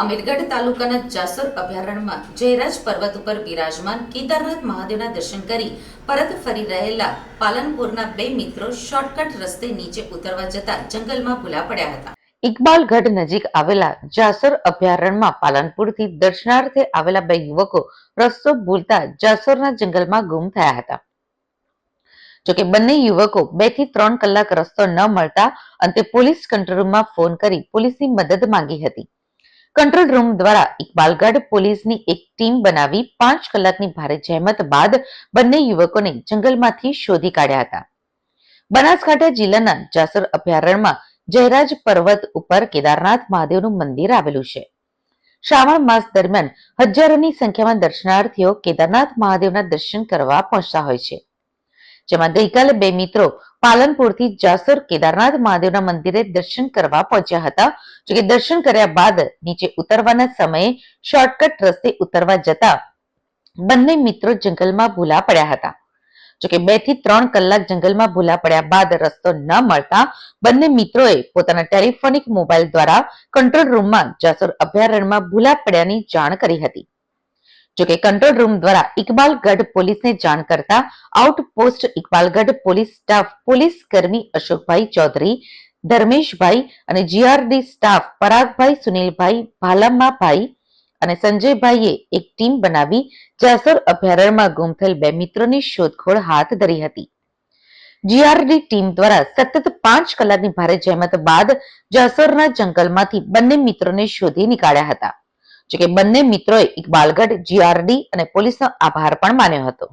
અમીરગઢ તાલુકાના જાસર અભયારણ્યમાં જયરાજ પર્વત ઉપર બિરાજમાન કેદારનાથ મહાદેવના દર્શન કરી પરત ફરી રહેલા પાલનપુરના બે મિત્રો શોર્ટકટ રસ્તે નીચે ઉતરવા જતા જંગલમાં ભૂલા પડ્યા હતા. ઇકબાલગઢ નજીક આવેલા જાસર અભયારણ્યમાં પાલનપુરથી દર્શનાર્થે આવેલા બે યુવકો રસ્તો ભૂલતા જાસરના જંગલમાં ગુમ થયા હતા. જોકે બંને યુવકો બેથી ત્રણ કલાક રસ્તો ન મળતા અંતે પોલીસ કંટ્રોલ રૂમમાં ફોન કરી પોલીસની મદદ માંગી હતી. કંટ્રોલ રૂમ દ્વારા ઇકબાલગઢ પોલીસની એક ટીમ બનાવી પાંચ કલાકની ભારે જહેમત બાદ બંને યુવકોને જંગલમાંથી શોધી કાઢ્યા હતા. બનાસકાંઠા જિલ્લાના જાસર અભયારણ્યમાં જયરાજ પર્વત ઉપર કેદારનાથ મહાદેવનું મંદિર આવેલું છે. શ્રાવણ માસ દરમિયાન હજારોની સંખ્યામાં દર્શનાર્થીઓ કેદારનાથ મહાદેવના દર્શન કરવા પહોંચતા હોય છે. જેમાં ગઈકાલે બે મિત્રો પાલનપુરથી જાસર કેદારનાથ મહાદેવના મંદિરે દર્શન કરવા પહોંચ્યા હતા. જોકે દર્શન કર્યા બાદ નીચે ઉતરવાના સમયે શોર્ટકટ રસ્તે ઉતરવા જતા બંને મિત્રો જંગલમાં ભૂલા પડ્યા હતા. જોકે બેથી ત્રણ કલાક જંગલમાં ભૂલા પડ્યા બાદ રસ્તો ન મળતા બંને મિત્રોએ પોતાના ટેલિફોનિક મોબાઈલ દ્વારા કંટ્રોલ રૂમમાં જાસુર અભયારણ્યમાં ભૂલા પડ્યાની જાણ કરી હતી. જોકે કંટ્રોલ રૂમ દ્વારા ઇકબાલગઢ પોલીસને જાણ કરતા outpost Iqbalgadh police staff police કર્મી અશોકભાઈ ચૌધરી, ધર્મેશભાઈ અને જીઆરડી સ્ટાફ પરાગભાઈ સુનિલભાઈ, ભાલામાભાઈ અને સંજયભાઈએ એક ટીમ બનાવી જાસર અભયારણ્યમાં ગુમ થયેલ બે મિત્રોની શોધખોળ હાથ ધરી હતી. જીઆરડી ટીમ દ્વારા સતત પાંચ કલાકની ભારે જહેમત બાદ જાસરના જંગલમાંથી બંને મિત્રોને શોધી નીકાળ્યા હતા. જોકે બંને મિત્રોએ ઇકબાલગઢ જીઆરડી અને પોલીસનો આભાર પણ માન્યો હતો.